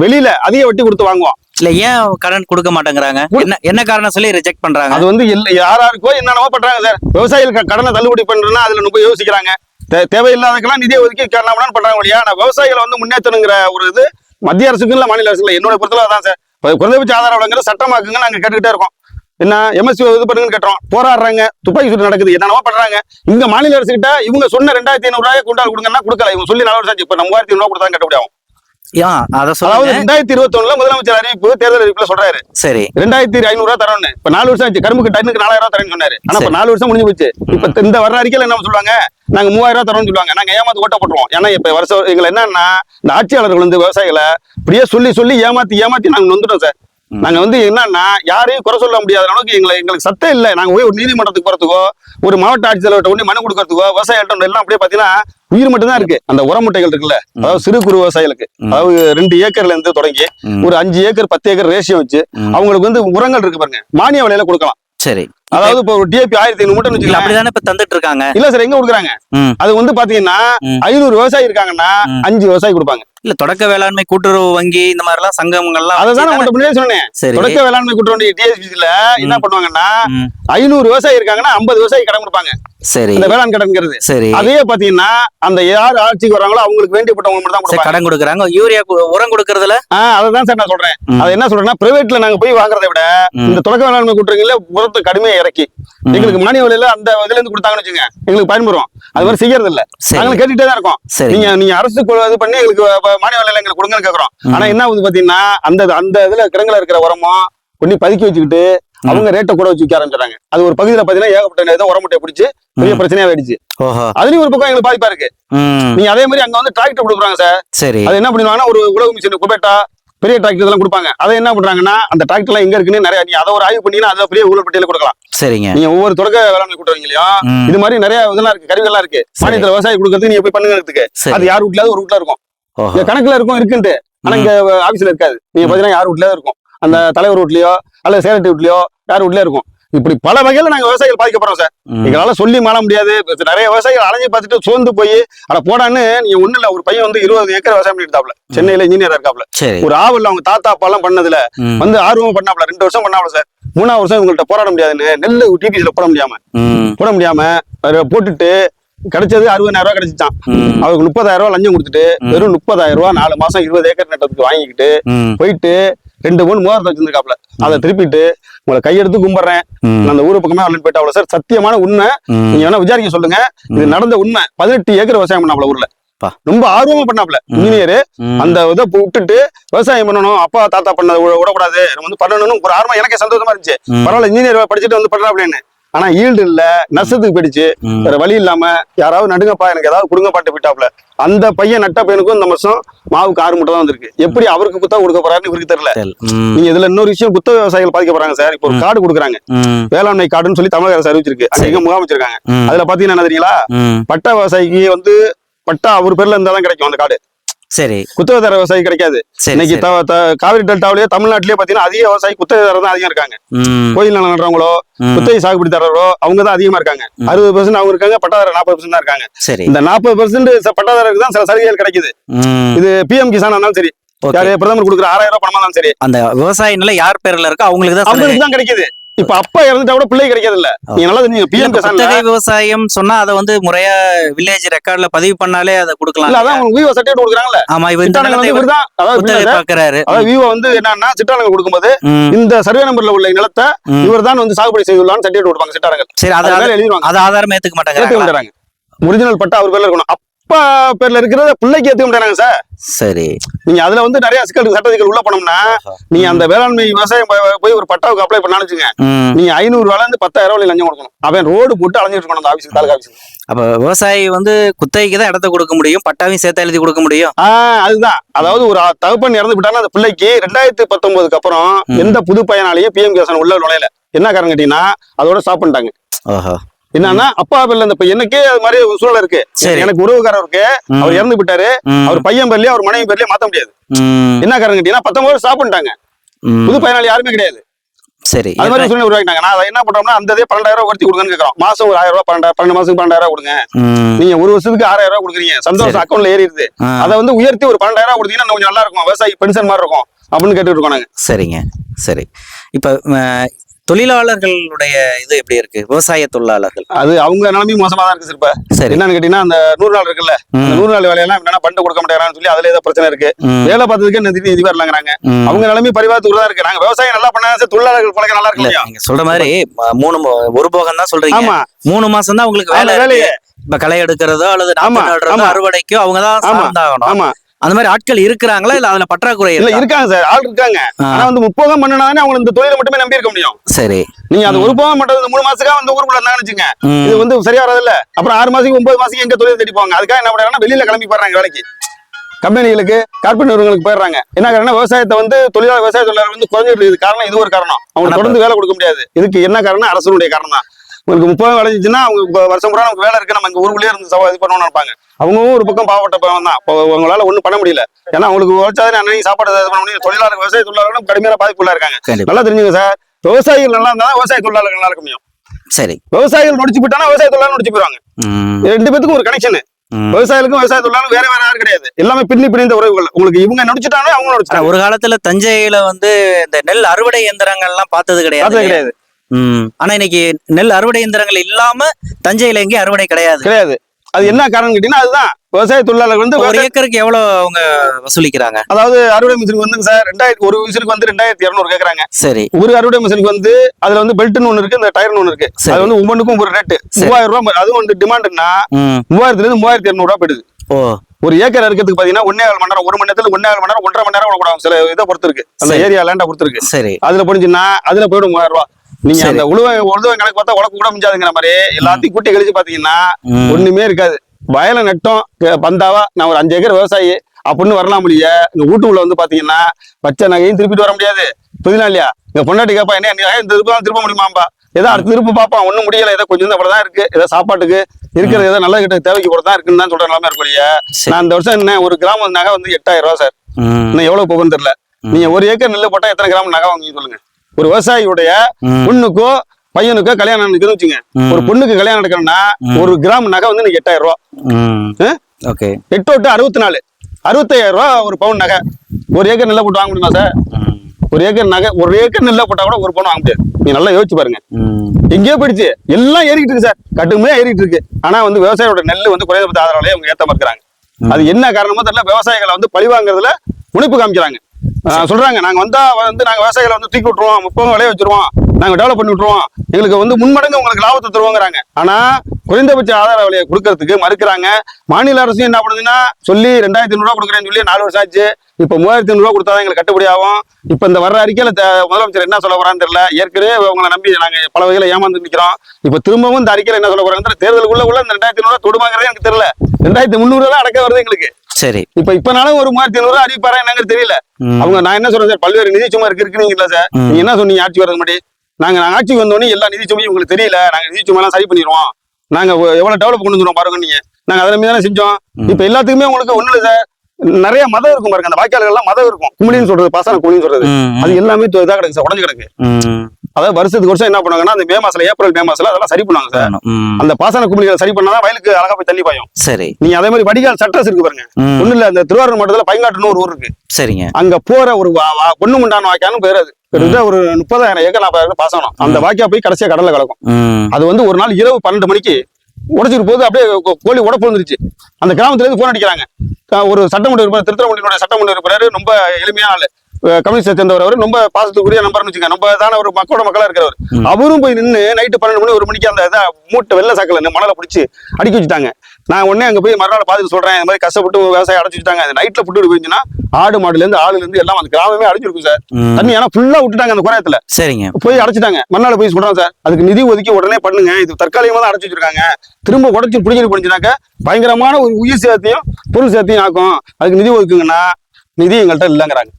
வெளியில அதிக வட்டி கொடுத்து வாங்குவோம் இல்ல ஏன் கடன் கொடுக்க மாட்டேங்கிறாங்க? என்ன என்ன காரணம் சொல்லி ரிஜெக்ட் பண்றாங்க? அது வந்து இல்ல யாராருக்கோ என்னென்னவோ பண்றாங்க சார். விவசாயிகள் கடனை தள்ளுபடி பண்றதுன்னா அதுல ரொம்ப யோசிக்கிறாங்க. தேவையில்லாதக்கெல்லாம் நிதியை ஒதுக்கி காரணம் பண்றாங்க இல்லையா நான் விவசாயிகளை வந்து முன்னேற்றணுங்கிற ஒரு இது மத்திய அரசுக்கும் இல்ல மாநில அரசுக்கும் இல்ல. என்னோட பொறுத்தல அதான் சார். குறைந்தபட்ச ஆதார வழங்குற சட்டமாக்குங்க நாங்க கேட்டுக்கிட்டே இருக்கோம். என்ன எம்எஸ்சி இது பண்ணுங்கன்னு கேட்டோம். போராடுறாங்க. துப்பாக்கி சூடு நடக்குது. என்னென்னவோ பண்றாங்க. இங்க மாநில அரசு கிட்ட இவங்க சொன்ன ரெண்டாயிரத்தி ஐநூறு ரூபாய் குண்டால் கொடுங்கன்னா கொடுக்கல. இவங்க சொல்லி நாலு வருஷம் இப்ப நம்ம மூவாயிரத்தி ஐநூறு கொடுத்தா கட்ட முடியும் ரெண்டாயிரத்தி இருபத்தி ஒண்ணுல முதலமைச்சர் அறிவிப்பு தேர்தல் அறிவிப்புல சொல்றாரு. சரி. ரெண்டாயிரத்தி ஐநூறு ரூபா தரோம்னு இப்ப நாலு வருஷம் ஆச்சு. கரும்புக்கு டன்னுக்கு நாலாயிரம் ரூபா தரேன்னு சொன்னாரு. ஆனா இப்ப. நாலு வருஷம் முடிஞ்சு போச்சு. இப்ப இந்த வர்ற அறிக்கையில என்ன சொல்லுவாங்க? நாங்க மூவாயிரம் ரூபா தரோம்னு சொல்லுவாங்க. நாங்க ஏமாத்து ஓட்ட போட்டுருவோம். ஏன்னா இப்ப வருஷம் எங்களை என்னன்னா இந்த ஆட்சியாளர்கள் வந்து விவசாயிகளை இப்படியே சொல்லி சொல்லி ஏமாத்தி ஏமாத்தி நாங்க நொந்துட்டோம் சார். நாங்க வந்து என்னன்னா யாரையும் குறை சொல்ல முடியாத அளவுக்கு எங்களை எங்களுக்கு சத்தம் இல்லை. நாங்க போய் ஒரு நீதிமன்றத்துக்கு போறதுக்கோ ஒரு மாவட்ட ஆட்சித்தலைவர்கிட்ட ஒண்ணு மனு கொடுக்கறதுக்கோ விவசாயிகள்ட்ட எல்லாம் அப்படியே பாத்தீங்கன்னா உயிர் மட்டும் தான் இருக்கு. அந்த உரமுட்டைகள் இருக்குல்ல? அதாவது சிறு குறு விவசாயிகளுக்கு. அதாவது ரெண்டு ஏக்கர்ல இருந்து தொடங்கி. ஒரு அஞ்சு ஏக்கர் பத்து ஏக்கர் ரேஷியோ வச்சு. அவங்களுக்கு வந்து உரங்கள் இருக்கு பாருங்க. மானிய விலையில கொடுக்கலாம். சரி. அதாவது இப்போ ஒரு டிஏபி ஆயிரத்தி ஐநூறு மூட்டை வச்சுக்கலாம் அப்படிதானே இப்ப தந்துட்டு இருக்காங்க? இல்ல சார் எங்க கொடுக்குறாங்க. அது வந்து பாத்தீங்கன்னா. ஐநூறு விவசாயி இருக்காங்கன்னா. அஞ்சு விவசாயி கொடுப்பாங்க. இல்ல தொடக்க வேளாண்மை கூட்டுறவு வங்கி இந்த மாதிரி எல்லாம் சங்கங்கள்லாம் அதை தான் வச்சு உங்கள்ட்ட முன்னாடியே சொன்னேன். தொடக்க வேளாண்மை கூட்டுறவு டிஎஸ்பிசில என்ன பண்ணுவாங்கன்னா. ஐநூறு விவசாயி இருக்காங்கன்னா ஐம்பது விவசாயி கடன் கொடுப்பாங்க. சரி. இந்த வேளாண் கடன்ங்கிறது. சரி. அதே பாத்தீங்கன்னா அந்த யார் ஆட்சிக்கு வராங்களோ அவங்களுக்கு வேண்டியப்பட்டவங்க மட்டும் தான் கடன் கொடுக்குறாங்க. யூரியா உரம் கொடுக்கறதுல? ஆஹ் அதை தான் சார் நான் சொல்றேன். அது என்ன சொல்றேன்னா பிரைவேட்ல நாங்க போய் வாங்குறதை விட. இந்த தொடக்க வேளாண்மை கூட்டுறீங்கள உரத்தை கடுமையா இறக்கி. எங்களுக்கு மானிய விலையில அந்த இதுல இருந்து கொடுத்தாங்கன்னு வச்சுங்க எங்களுக்கு பயன்பெறும். அது மாதிரி செய்யறது இல்ல நாங்களும் கேட்டுட்டே தான் இருக்கோம். நீங்க நீங்க அரசு இது பண்ணி எங்களுக்கு மானிய விலையில எங்களுக்கு கொடுங்கன்னு கேக்குறோம். ஆனா என்ன ஆகுது பாத்தீங்கன்னா அந்த அந்த இதுல கிடங்குல இருக்கிற உரமும் கொண்டு பதுக்கி வச்சுக்கிட்டு அவங்க ரேட்டை கூட வச்சு விற்க ஆரம்பிச்சாங்க அது ஒரு பகுதியில பாத்தீங்கன்னா ஏகப்பட்ட உரமுட்டையை பிடிச்சி பெரிய. பிரச்சனையா ஆயிடுச்சு அதுலயும் ஒரு பக்கம் எங்களுக்கு பாதிப்பா இருக்கு. நீங்க அதே மாதிரி அங்க வந்து டிராக்டர் கொடுக்குறாங்க சார். சரி. அது என்ன பண்ணுவாங்கன்னா ஒரு உழவு மிஷின் குபேட்டா பெரிய டிராக்டர் இதெல்லாம் கொடுப்பாங்க. அதை என்ன பண்றாங்கன்னா அந்த டிராக்டர் எல்லாம் எங்க இருக்குன்னு நிறைய நீ அதை ஒரு ஆய்வு பண்ணீங்கன்னா அதை பெரிய ஊழல் பட்டியல கொடுக்கலாம். சரிங்க. நீங்க ஒவ்வொரு தொடக்க வேளாண்மை கூட்டுறவங்களையும் ம். இது மாதிரி நிறைய இதெல்லாம் இருக்கு கருவிகள்லாம் இருக்கு. சரி. மானியத்துல விவசாயி கொடுக்கறதுக்கு நீங்க போய் பண்ணுங்கிறதுக்கு. அது யார் வீட்லயாவது ஒரு வீட்ல இருக்கும். கணக்குல இருக்கும் இருக்குன்ட்டு. ஆனா இங்க ஆபீஸ்ல இருக்காது. நீங்க பாத்தீங்கன்னா யார் வீட்லயாவது இருக்கும். அந்த தலைவர் வீட்லயோ அல்லது சேரட்டி வீட்லயோ யார் வீட்லயோ இருக்கும். இப்படி பல வகையில நாங்க விவசாயிகள் பாதிக்கப்படுறோம் சார். எங்களால சொல்லி மாற முடியாது. நிறைய விவசாயிகள் அலைஞ்சு பார்த்துட்டு சோர்ந்து போய் அட போடான்னு நீங்க ஒண்ணு இல்ல. ஒரு பையன் வந்து இருபது ஏக்கர் விவசாயம் பண்ணிட்டாப்ல சென்னையில இன்ஜினியர் இருக்காப்ல ஒரு ஆவல்ல அவங்க தாத்தா அப்பா எல்லாம் பண்ணதுல. வந்து ஆர்வமா பண்ணாப்ல ரெண்டு வருஷம் பண்ணாப்ல சார். மூணாவது வருஷம் இவங்கள்ட்ட போராட முடியாதுன்னு நெல்லு டிபிசில போட முடியாம. போட முடியாம போட்டுட்டு கிடைச்சது அறுபதாயிரம் ரூபாய் கிடைச்சிச்சான். அவருக்கு முப்பதாயிரம் ரூபாய் லஞ்சம் கொடுத்துட்டு. வெறும் முப்பதாயிரம் ரூபாய் நாலு மாசம் இருபது ஏக்கர் நட்டத்துக்கு வாங்கிக்கிட்டு. போயிட்டு ரெண்டு மூணு மூவாயிரத்தை வச்சிருக்காப்ல அதை திருப்பிட்டு உங்களை கையெடுத்து கும்பிடுறேன். நான் அந்த ஊரு பக்கமே வரலன்னு போயிட்டாப்ல சார் சத்தியமான உண்மை. நீங்க வேணா விசாரிக்க சொல்லுங்க. இது நடந்த உண்மை. பதினெட்டு ஏக்கர் விவசாயம் பண்ணாப்ல ஊர்ல. ரொம்ப ஆர்வமா பண்ணாப்ல இன்ஜினியர். அந்த இதை விட்டுட்டு விவசாயம் பண்ணணும். அப்பா தாத்தா பண்ணதை விட- விடக்கூடாது. நம்ம வந்து பண்ணணும்னு ஒரு ஆர்வம். எனக்கே சந்தோஷமா இருந்துச்சு. பரவாயில்ல இன்ஜினியர் படிச்சுட்டு வந்து பண்றா அப்படின்னு ஆனா ஈல்டு இல்ல நஷ்டத்துக்கு போயிடுச்சு. வேற வழி இல்லாம யாராவது நடுங்கப்பா எனக்கு ஏதாவது கொடுங்க பாட்டு போயிட்டாப்ல. அந்த பையன் நட்ட பையனுக்கும் இந்த வருஷம் மாவுக்கு ஆறு மூட்டை தான் வந்திருக்கு. எப்படி அவருக்கு குத்தா கொடுக்க போறாருன்னு இவருக்கு தெரியல. நீங்க இதுல இன்னொரு விஷயம் குத்த விவசாயிகள் பாதிக்கப்படுறாங்க சார். இப்போ ஒரு கார்டு கொடுக்குறாங்க. வேளாண்மை கார்டுன்னு சொல்லி தமிழக அரசு அறிவிச்சிருக்கு. சரி. அங்க முகாம் வச்சிருக்காங்க. அதுல பாத்தீங்கன்னா என்ன தெரியுங்களா. பட்டா விவசாயிக்கு வந்து பட்டா அவர் பேர்ல இருந்தா தான் கிடைக்கும் அந்த கார்டு சரி குத்தகதார விவசாயி கிடைக்காது இன்னைக்கு காவிரி டெல்டாவிலேயே தமிழ்நாட்டிலேயே பாத்தீங்கன்னா அதிக விவசாயி குத்தகைதாரர் தான் அதிகம் இருக்காங்க. கோயில் நிலம் நடுறவங்களோ. குத்தகை சாகுபடி தரவோ அவங்க தான் அதிகமா இருக்காங்க. அறுபது பெர்சன்ட் அவங்க இருக்காங்க பட்டாதாரர் நாற்பது பெர்சன்ட் தான் இருக்காங்க சரி இந்த நாற்பது பெர்சன்ட் பட்டாதாரருக்கு தான் சில சலுகைகள் கிடைக்குது. இது பிஎம் கிசான் இருந்தாலும் சரி. யாரு பிரதமர் கொடுக்குற ஆறாயிரம் ரூபாய் பணமா இருந்தாலும் சரி அந்த விவசாய நிலம் யார் பேர்ல இருக்கோ அவங்களுக்கு தான். அவங்களுக்கு தான் கிடைக்குது இப்ப அப்பா இறந்துட்டா கூட பிள்ளை கிடைக்கிறது இல்ல நீங்க நல்லா இல்ல, பிஎம் குத்தகை விவசாயம் சொன்னா அதை வந்து முறையா வில்லேஜ் ரெக்கார்ட்ல பதிவு பண்ணாலே அதை கொடுக்கலாம் இல்ல அதான் உங்களுக்கு விவோ சர்டிஃபிகேட் கொடுக்குறாங்கல்ல. ஆமா இவர் நிலத்தை இவர்தான். அதாவது பாக்குறாரு அதாவது விவோ வந்து என்னன்னா சிட்டானங்க கொடுக்கும்போது. இந்த சர்வே நம்பர்ல உள்ள நிலத்தை ம். இவர் தான் வந்து சாகுபடி செய்துள்ளான்னு சர்டிஃபிகேட் கொடுப்பாங்க சிட்டானங்க சரி அது எழுதிடுவாங்க. அது ஆதாரம் ஏத்துக்க மாட்டாங்க ஒரிஜினல் பட்டா அவர் பேர்ல இருக்கணும். அப்பா பேர்ல இருக்கிறத பிள்ளைக்கு ஏத்துக்க மாட்டாங்க சார். சரி. நீங்க அதுல வந்து நிறைய சிக்கல் சட்ட சிக்கல் உள்ள போனோம்னா நீங்க அந்த வேளாண்மை விவசாயம் போய் ஒரு பட்டாவுக்கு அப்ளை பண்ணான்னு வச்சுங்க. நீங்க ஐநூறு ரூபால இருந்து பத்தாயிரம் ரூபாய் லஞ்சம் கொடுக்கணும். அவன் ரோடு போட்டு அலைஞ்சிட்டு இருக்கணும் அந்த ஆபீஸ்க்கு தாலுகா ஆபீஸ்க்கு அப்ப விவசாயி வந்து குத்தகைக்கு தான் இடத்த கொடுக்க முடியும் பட்டாவையும் சேர்த்து எழுதி கொடுக்க முடியும்? ஆஹ் அதுதான். அதாவது ஒரு தகப்பன் இறந்து விட்டானா அந்த பிள்ளைக்கு ரெண்டாயிரத்தி பத்தொன்பதுக்கு அப்புறம். எந்த புது பயனாளியும் பிஎம் கேசன் உள்ள நுழையல. என்ன காரணம் கேட்டீங்கன்னா அதோட ஸ்டாப் பண்ணிட்டாங்க. ஓஹோ என்னன்னா அப்பா பேர்ல இந்த பையனுக்கே அது மாதிரி ஒரு சூழல் இருக்கு. எனக்கு உறவுக்காரர் இருக்கு. அவர் இறந்து விட்டாரு ம். அவர் பையன் பேர்லயே அவர் மனைவி பேர்லயே மாத்த முடியாது. என்ன காரணம் கேட்டீங்கன்னா பத்தொன்பது ஸ்டாப் பண்ணிட்டாங்க. புது பயனாளி யாருமே கிடையாது. சரி. அது மாதிரி சொல்லி உருவாக்கிட்டாங்க. நான் அதை என்ன பண்றோம்னா அந்த இதே பன்னெண்டாயிரம் ரூபாய் கொடுங்கன்னு கேட்கறோம் மாசம் ஒரு ஆயிரம் ரூபாய் பன்னெண்டாயிரம் பன்னெண்டு மாசத்துக்கு பன்னெண்டாயிரம் ரூபாய் கொடுங்க. நீங்க ஒரு வருஷத்துக்கு ஆறாயிரம் ரூபாய் கொடுக்குறீங்க. சந்தோஷம். அக்கௌண்ட்ல ஏறிடுது. அதை வந்து உயர்த்தி ஒரு பன்னெண்டாயிரம் ரூபாய் கொடுத்தீங்கன்னா கொஞ்சம் நல்லா இருக்கும். விவசாயி பென்ஷன் மாதிரி இருக்கும். அப்படின்னு கேட்டுட்டு இருக்கோம் நாங்க. சரிங்க. சரி. இப்ப தொழிலாளர்களுடைய இது எப்படி இருக்கு? விவசாய தொழிலாளர்கள். அது அவங்க நிலைமையும் மோசமா தான் இருக்கு சார் இப்ப சரி. என்னன்னு கேட்டீங்கன்னா அந்த நூறு நாள் இருக்குல்ல. நூறு நாள் வேலையெல்லாம் என்னன்னா பண்டு கொடுக்க மாட்டேங்கிறான்னு சொல்லி அதுல ஏதோ பிரச்சனை இருக்கு. வேலை பார்த்ததுக்கு நிதி நிதி வரலாங்கிறாங்க. அவங்க நிலைமை பரிவாரத்துக்கு தான் இருக்கு. நாங்க விவசாயம் நல்லா பண்ணா தொழிலாளர்கள் பழக்க நல்லா இருக்க நீங்க சொல்ற மாதிரி மூணு ஒரு போகம் தான் சொல்றீங்க. ஆமா. மூணு மாசம் தான் உங்களுக்கு வேலை வேலையே. இப்ப களை எடுக்கிறதோ அல்லது ஆமா. அறுவடைக்கோ அவங்க தான் சார்ந்தாகணும். ஆமா. அந்த மாதிரி ஆட்கள் இருக்கிறாங்களா இல்ல அதுல பற்றாக்குறை இல்ல இருக்கா? இருக்காங்க சார். ஆள் இருக்காங்க. ஆனா வந்து முப்போகம் பண்ணினாலே அவங்க இந்த தொழிலை மட்டுமே நம்பி இருக்க முடியும். சரி. நீங்க அது ஒரு போகம் பண்றது மூணு மாசத்துக்காக வந்து ஊருக்குள்ள இருந்தாங்கன்னு வச்சுங்க. இது வந்து சரியா வராது இல்ல அப்புறம் ஆறு மாசத்துக்கு ஒன்பது மாசத்துக்கு எங்க தொழில் தேடி போவாங்க? அதுக்காக என்ன பண்றாங்கன்னா வெளியில கிளம்பி போடுறாங்க வேலைக்கு. கம்பெனிகளுக்கு கார்பரேட் நிறுவனங்களுக்கு போயிடுறாங்க. என்ன காரணம் விவசாயத்தை வந்து தொழிலாளர் விவசாய தொழிலாளர் வந்து குறைஞ்சிட்டு காரணம். இது ஒரு காரணம். அவங்க தொடர்ந்து வேலை கொடுக்க முடியாது. இதுக்கு என்ன காரணம் அரசனுடைய காரணம் தான் உங்களுக்கு முப்பது விளைஞ்சிச்சுன்னா அவங்க வருஷம் பூரா நமக்கு வேலை இருக்கு. நம்ம இங்க ஊருக்குள்ளே இருந்து சவ- இது பண்ணணும்னு நினைப்பாங்க. அவங்களும் ஒரு பக்கம் பாவப்பட்ட பவன் தான். இப்போ அவங்களால ஒண்ணும் பண்ண முடியல. ஏன்னா அவங்களுக்கு உழைச்சாதான் அன்னைக்கு சாப்பாடு இது பண்ண முடியும். தொழிலாளர் விவசாய தொழிலாளர்களும் கடுமையான பாதிப்புள்ள இருக்காங்க. நல்லா தெரிஞ்சுங்க சார். விவசாயிகள் நல்லா இருந்தா விவசாய தொழிலாளர்கள் நல்லா இருக்க முடியும். சரி. விவசாயிகள் நொடிச்சு போயிட்டானா விவசாய தொழிலாளர் நொடிச்சு போயிடுவாங்க. ரெண்டு பேத்துக்கும் ஒரு கனெக்ஷன். விவசாயிகளுக்கும் விவசாய தொழிலாளரும் வேற வேற யாரும் கிடையாது. எல்லாமே பின்னி பிணைந்த உறவுகள். உங்களுக்கு இவங்க நடிச்சுட்டானே அவங்க ஆனா நடிச்சுட்டாங்க. ஒரு காலத்துல தஞ்சையில வந்து இந்த நெல் அறுவடை இயந்திரங்கள் எல்லாம் பார்த்தது கிடையாது. கிடையாது. ஆனா இன்னைக்கு நெல் அறுவடை இயந்திரங்கள் இல்லாம தஞ்சையில எங்கேயும் அறுவடை கிடையாது. கிடையாது. அது என்ன காரணம் கேட்டீங்கன்னா அதுதான். விவசாய தொழிலாளர்கள் வந்து ஒரு ஏக்கருக்கு எவ்வளவு அவங்க வசூலிக்கிறாங்க? அதாவது அறுவடை மிஷினுக்கு வந்து சார் ரெண்டாயிரத்தி ஒரு மிஷினுக்கு வந்து ரெண்டாயிரத்தி இரநூறு கேக்குறாங்க. சரி. ஒரு அறுவடை மிஷினுக்கு வந்து அதுல வந்து பெல்ட்னு ஒண்ணு இருக்கு இந்த டயர்னு ஒண்ணு இருக்கு. அது வந்து ஒவ்வொன்றுக்கும் ஒரு ரேட்டு. மூவாயிரம் ரூபாய் அதுவும் வந்து டிமாண்ட்னா. மூவாயிரத்துல இருந்து மூவாயிரத்தி இருநூறு ரூபாய் போயிடுது. ஓ. ஒரு ஏக்கர் இருக்கிறதுக்கு பாத்தீங்கன்னா ஒன்னே கால் மணி நேரம் ஒரு மணி நேரத்துல ஒன்னே கால் மணி நேரம் ஒன்றரை மணி நேரம் கூட சில இதை பொறுத்து இருக்கு. அந்த. ஏரியா லேண்டா பொறுத்து இருக்கு. சரி. அதுல போனிச்சுன்னா அதுல போயிடும் மூவாயிரம் ரூபாய். நீங்க. அந்த உழுவ உழுதுவ கணக்கு பார்த்தா உழக்கு கூட முடியாதுங்கிற மாதிரி எல்லாத்தையும் கூட்டி கழிச்சு பாத்தீங்கன்னா. ஒண்ணுமே இருக்காது. வயல நட்டம் பந்தாவா நான் ஒரு அஞ்சு ஏக்கர் விவசாயி அப்படின்னு வரலாம் முடிய இந்த வீட்டுக்குள்ள வந்து பாத்தீங்கன்னா பச்சை நகையும் திருப்பிட்டு வர முடியாது. புதினா இல்லையா? இந்த பொண்டாட்டி கேப்பா என்ன நீ நகையை திருப்ப முடியுமாம்பா? ஏதோ அடுத்த திருப்பி பார்ப்போம் ஒண்ணும் முடியல. ஏதோ கொஞ்சம் தான் தான் இருக்கு. ஏதோ சாப்பாட்டுக்கு இருக்கிறது ஏதோ நல்ல கிட்ட தேவைக்கு கூட தான் இருக்குன்னு தான் சொல்ற நிலைமை இருக்கு இல்லையா? சரி. நான் இந்த வருஷம் என்ன ஒரு கிராமம் நகை வந்து எட்டாயிரம் ரூபா சார். இன்னும் எவ்வளவு போகும்னு தெரியல. நீங்க ஒரு ஏக்கர் நெல்லு போட்டா எத்தனை கிராம் நகை வாங்கி சொல்லுங்க. ஒரு விவசாயியுடைய. பொண்ணுக்கோ பையனுக்கோ கல்யாணம் நடக்குதுன்னு வச்சுங்க. ஒரு பொண்ணுக்கு கல்யாணம் நடக்கணும்னா ஒரு கிராம் நகை வந்து இன்னைக்கு எட்டாயிரம் ரூபா? ஓகே. எட்டு எட்டு அறுபத்தி நாலு அறுபத்தாயிரம் ரூபா ஒரு பவுன் நகை. ஒரு ஏக்கர் நெல்லை போட்டு வாங்க முடியுமா சார்? ஒரு ஏக்கர் நகை ஒரு ஏக்கர் நெல்லை போட்டா கூட ஒரு பவுன் வாங்க முடியாது. நீங்க நல்லா யோசிச்சு பாருங்க. எங்கேயோ போயிடுச்சு. எல்லாம் ஏறிக்கிட்டு இருக்கு சார். கட்டுமையா ஏறிட்டு இருக்கு. ஆனா வந்து விவசாயியோட நெல் வந்து குறைந்தபட்ச ஆதரவுலயே அவங்க ஏத்தாம இருக்கிறாங்க. அது என்ன காரணமோ தெரியல. விவசாயிகளை வந்து பழி வாங்குறதுல முனைப்பு காமிக்கிறாங்க. சொல்றாங்க. நாங்க வந்தா வந்து நாங்க விவசாயிகளை வந்து தூக்கி விட்டுருவோம் முப்பது விளைய வச்சிருவோம். நாங்க டெவலப் பண்ணி விட்டுருவோம். எங்களுக்கு வந்து முன்மடங்கு உங்களுக்கு லாபத்தை தருவோங்கிறாங்க. ஆனா குறைந்தபட்ச ஆதார விலையை கொடுக்கறதுக்கு மறுக்கிறாங்க. மாநில அரசு என்ன பண்ணுதுன்னா சொல்லி ரெண்டாயிரத்தி ஐநூறுவா கொடுக்குறேன்னு சொல்லி நாலு வருஷம் ஆச்சு. இப்ப மூவாயிரத்தி ஐநூறுவா கொடுத்தாதான் எங்களுக்கு கட்டுப்படி ஆகும். இப்ப இந்த வர்ற அறிக்கையில முதலமைச்சர் என்ன சொல்ல போறான்னு தெரியல. ஏற்கனவே உங்களை நம்பி நாங்க பல வகையில ஏமாந்து நிக்கிறோம். இப்ப திரும்பவும் இந்த அறிக்கையில என்ன சொல்ல போறாங்க தேர்தலுக்குள்ள உள்ள இந்த ரெண்டாயிரத்தி ஐநூறுவா தொடுமாங்கிறதே எனக்கு தெரியல. ரெண்டாயிரத்தி முந்நூறு தான் அடக்க வருது எங்களுக்கு. சரி. இப்ப இப்பனாலும் ஒரு மூவாயிரத்தி ஐநூறு அறிவிப்பாரா என்னங்கிறது தெரியல. அவங்க நான் என்ன சொல்றேன் சார்? பல்வேறு நிதி சும்மா இருக்கு இருக்குன்னு சார். நீங்க என்ன சொன்னீங்க? ஆட்சி வரது முன்னாடி. நாங்க ஆட்சிக்கு வந்தோடனே எல்லா நிதி சுமையும் உங்களுக்கு தெரியல. நாங்க நிதி சுமை எல்லாம் சரி பண்ணிடுவோம். நாங்க எவ்வளவு டெவலப் கொண்டு வந்துருவோம் பாருங்க நீங்க. நாங்க அதை நம்பி தானே செஞ்சோம் இப்ப எல்லாத்துக்குமே உங்களுக்கு ஒண்ணு இல்ல சார். நிறைய மதம் இருக்கும் பாருங்க. அந்த வாய்க்கால்கள் எல்லாம் மதம் இருக்கும். குமிழின்னு சொல்றது பாசன குமிழின்னு சொல்றது. அது எல்லாமே தொ- இதா கிடக்கு சார். உடஞ்சு கிடக்கு. அதாவது வருஷத்துக்கு வருஷம் என்ன பண்ணுவாங்கன்னா அந்த மே மாசத்துல ஏப்ரல் மே மாசத்துல அதெல்லாம் சரி பண்ணுவாங்க சார். அந்த பாசன குமிழிகளை சரி பண்ணாதான் வயலுக்கு அழகா போய் தண்ணி பாயும். சரி. நீங்க அதே மாதிரி வடிகால் சட்டஸ் இருக்கு பாருங்க. ஒண்ணு இல்ல அந்த திருவாரூர் மாவட்டத்துல பைங்காட்டுன்னு ஒரு ஊர் இருக்கு. சரிங்க. அங்க போற ஒரு பொண்ணு முண்டான வாய்க்கான்னு பேர் அது கிட்டத்தட்ட ஒரு முப்பதாயிரம் ஏக்கர் நாற்பதாயிரம் பாசனம். அந்த வாய்க்கா போய் கடைசியா கடல்ல கலக்கும் ம். அது வந்து ஒரு நாள் இரவு பன்னெண்டு மணிக்கு உடைச்சிட்டு போது அப்படியே கோழி உடப்பு வந்துருச்சு அந்த கிராமத்துல இருந்து போன் அடிக்கிறாங்க. ஒரு சட்டமன்ற உறுப்பினர் திருத்தரமணியோட சட்டமன்ற உறுப்பினர் ரொம்ப எளிமையான ஆளு. கம்யூனிஸ்டை சேர்ந்தவர் அவர் ரொம்ப பாசத்துக்குரிய நம்பர்னு வச்சுக்க நம்ம தானே ஒரு மக்களோட மக்களா இருக்கிறவர். அவரும் போய் நின்று நைட்டு பன்னெண்டு மணி ஒரு மணிக்கு அந்த இதை மூட்டை வெள்ளை சாக்கல மணலை பிடிச்சி அடுக்கி வச்சுட்டாங்க. நான் உடனே அங்க போய் மறுநாள் பார்த்துட்டு சொல்றேன். இந்த மாதிரி கஷ்டப்பட்டு விவசாயம் அடைச்சு வச்சுட்டாங்க. அந்த நைட்ல புட்டு போயிருந்துச்சுன்னா ஆடு மாடுல இருந்து ஆளுல இருந்து எல்லாம் அந்த கிராமமே அடைஞ்சிருக்கும் சார். தண்ணி ஆனா ஃபுல்லா விட்டுட்டாங்க அந்த குறையத்துல. சரிங்க. போய் அடைச்சிட்டாங்க. மறுநாள் போய் சொல்றோம் சார் அதுக்கு நிதி ஒதுக்கி உடனே பண்ணுங்க. இது தற்காலிகமா தான் அடைச்சு வச்சிருக்காங்க. திரும்ப உடச்சி பிடிக்கி பண்ணிச்சுனாக்க பயங்கரமான ஒரு உயிர் சேதத்தையும் பொருள் சேதத்தையும் ஆக்கும். அதுக்கு நிதி ஒதுக்குங்கன்னா நிதி எங்கள்கிட்ட இல்லைங்கிறாங்க.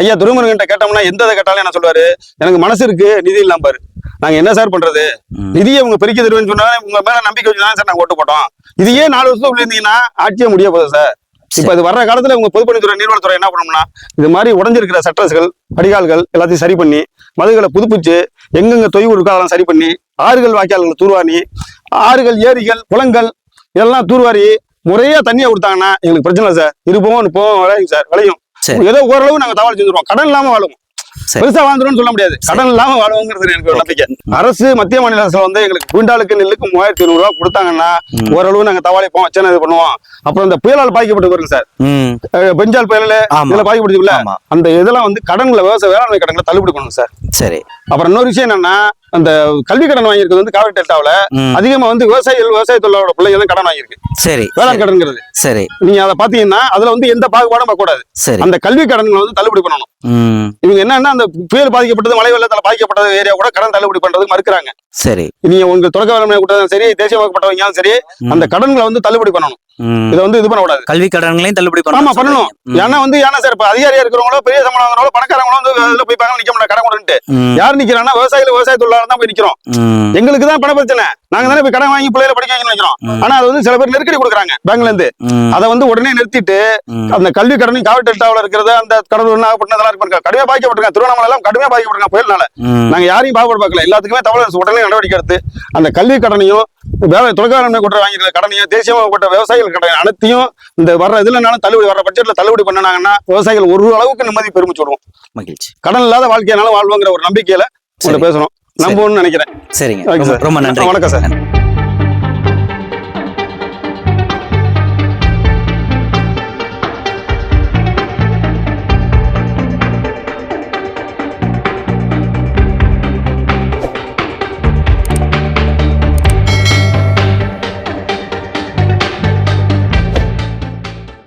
ஐயா துரைமுருகன்ட்ட கேட்டோம்னா எந்த இதை கேட்டாலும் என்ன சொல்லுவாரு? எனக்கு மனசு இருக்கு நிதி இல்லாம பாரு. நாங்க என்ன சார் பண்றது. நிதியை உங்க பெருக்கி தருவேன்னு சொன்னா உங்க மேல நம்பிக்கை வச்சு தான் சார் நாங்க ஓட்டு போட்டோம். இதையே நாலு வருஷம் உள்ள இருந்தீங்கன்னா ஆட்சியே முடிய போகுது சார். இப்ப இது வர்ற காலத்துல உங்க பொதுப்பணித்துறை நீர்வளத்துறை என்ன பண்ணணும்னா இது மாதிரி உடஞ்சிருக்கிற சட்டஸ்கள் வடிகால்கள் எல்லாத்தையும் சரி பண்ணி மதுகளை புதுப்பிச்சு எங்கெங்க தொய்வு இருக்கோ அதெல்லாம் சரி பண்ணி ஆறுகள் வாய்க்கால்களை தூர்வாரி ஆறுகள் ஏரிகள் குளங்கள் இதெல்லாம் தூர்வாரி முறையா தண்ணியை கொடுத்தாங்கன்னா எங்களுக்கு பிரச்சனை இல்லை சார். இருப்போம் முப்போம் விளையும் சார் விளையும். ஏதோ ஓரளவு நாங்க தவால் செஞ்சுருவோம். கடன் இல்லாம வாழுவோம். பெருசா வாழ்ந்துரும்னு சொல்ல முடியாது. கடன் இல்லாம வாழ்வோங்கிறது எனக்கு நம்பிக்கை. அரசு மத்திய மாநில அரசு வந்து எங்களுக்கு குவிண்டாலுக்கு நெல்லுக்கு மூவாயிரத்தி இருநூறு ரூபா கொடுத்தாங்கன்னா. ஓரளவு நாங்க தவாளிப்போம் வச்சன இது பண்ணுவோம். அப்புறம் இந்த புயலால் பாதிக்கப்பட்டு பாருங்க சார். பெஞ்சால் புயல். இதுல பாதிக்கப்பட்டுல. அந்த இதெல்லாம் வந்து கடன்ல விவசாய வேளாண்மை கடன்களை தள்ளுபடி பண்ணணும் சார். சரி. அப்புறம் இன்னொரு விஷயம் என்னன்னா அந்த கல்வி கடன் வாங்கியிருக்கிறது வந்து காவிரி டெல்டாவில். அதிகமா வந்து விவசாயிகள் விவசாய தொழிலாளர் பிள்ளைகள் தான் கடன் வாங்கியிருக்கு. சரி. வேளாண் கடன்ங்கிறது சரி. நீங்க அதை பாத்தீங்கன்னா அதுல வந்து எந்த பாகுபாடும் பார்க்கக்கூடாது சரி. அந்த கல்வி கடன்களை வந்து தள்ளுபடி பண்ணணும். இவங்க என்னன்னா அந்த புயல் பாதிக்கப்பட்டது மழை வெள்ளத்தால பாதிக்கப்பட்ட ஏரியா கூட கடன் தள்ளுபடி பண்றதுக்கு மறுக்கிறாங்க. சரி. நீங்க உங்க தொடக்க வேளாண்மை கூட்டம் சரி தேசியமாக்கப்பட்டவங்க சரி அந்த கடன்களை வந்து தள்ளுபடி பண்ணணும். இதை வந்து இது பண்ணக்கூடாது. கல்வி கடன்களையும் தள்ளுபடி ஆமா பண்ணணும். பண்ணணும் ம். ஏன்னா வந்து ஏன்னா சார் இப்ப அதிகாரியா இருக்கிறவங்களோ பெரிய சம்பளம் பணக்காரங்களோ வந்து போய் நிக்க மாட்டாங்க கடன் கொடுன்ட்டு. யார் நிக்கிறாங்கன்னா விவசாயிகள் விவசாய தொழிலாளர் தான் போய் நிக்கிறோம். எங்களுக்கு தான் பண பிரச்சனை. நாங்க தானே போய் கடன் வாங்கி பிள்ளைகளை படிக்க வைக்கணும்னு நினைக்கிறோம் ஆனா அது வந்து சில பேர் நெருக்கடி கொடுக்குறாங்க பேங்க்ல இருந்து. அதை வந்து உடனே நிறுத்திட்டு. அந்த கல்வி கடனை காவிரி டெல்டாவில் இருக்கிறது அந்த கடலூர் நாகப்பட்டினம் இதெல்லாம் இருக்கு கடுமையா பாதிக்கப்பட்டிருக்காங்க. திருவண்ணாமலை எல்லாம் கடுமையா பாதிக்கப்பட்டிருக்காங்க புயல்னால. நாங்க யாரையும் பாகுபாடு பார்க்கல. எல்லாத்துக்குமே தமிழக அரசு உடனே நடவடிக்கை எடுத்து அந்த கல்வி கடனையும் வேலை தொடக்க வேளாண்மை கூட்ட வாங்கியிருக்கிற கடனையும் தேசியமாகப்பட்ட விவசாயிகள் கடனை அனைத்தையும் இந்த வர்ற இதுலனாலும் தள்ளுபடி வர்ற பட்ஜெட்ல தள்ளுபடி பண்ணாங்கன்னா விவசாயிகள் ஒரு அளவுக்கு நிம்மதி பெருமிச்சு விடுவோம் மகிழ்ச்சி. கடன் இல்லாத வாழ்க்கையினால வாழ்வோங்கிற ஒரு நம்பிக்கையில பேசணும். நம்பணும்னு நினைக்கிறேன் சரிங்க ரொம்ப- சார். ரொம்ப நன்றி வணக்கம் சார்.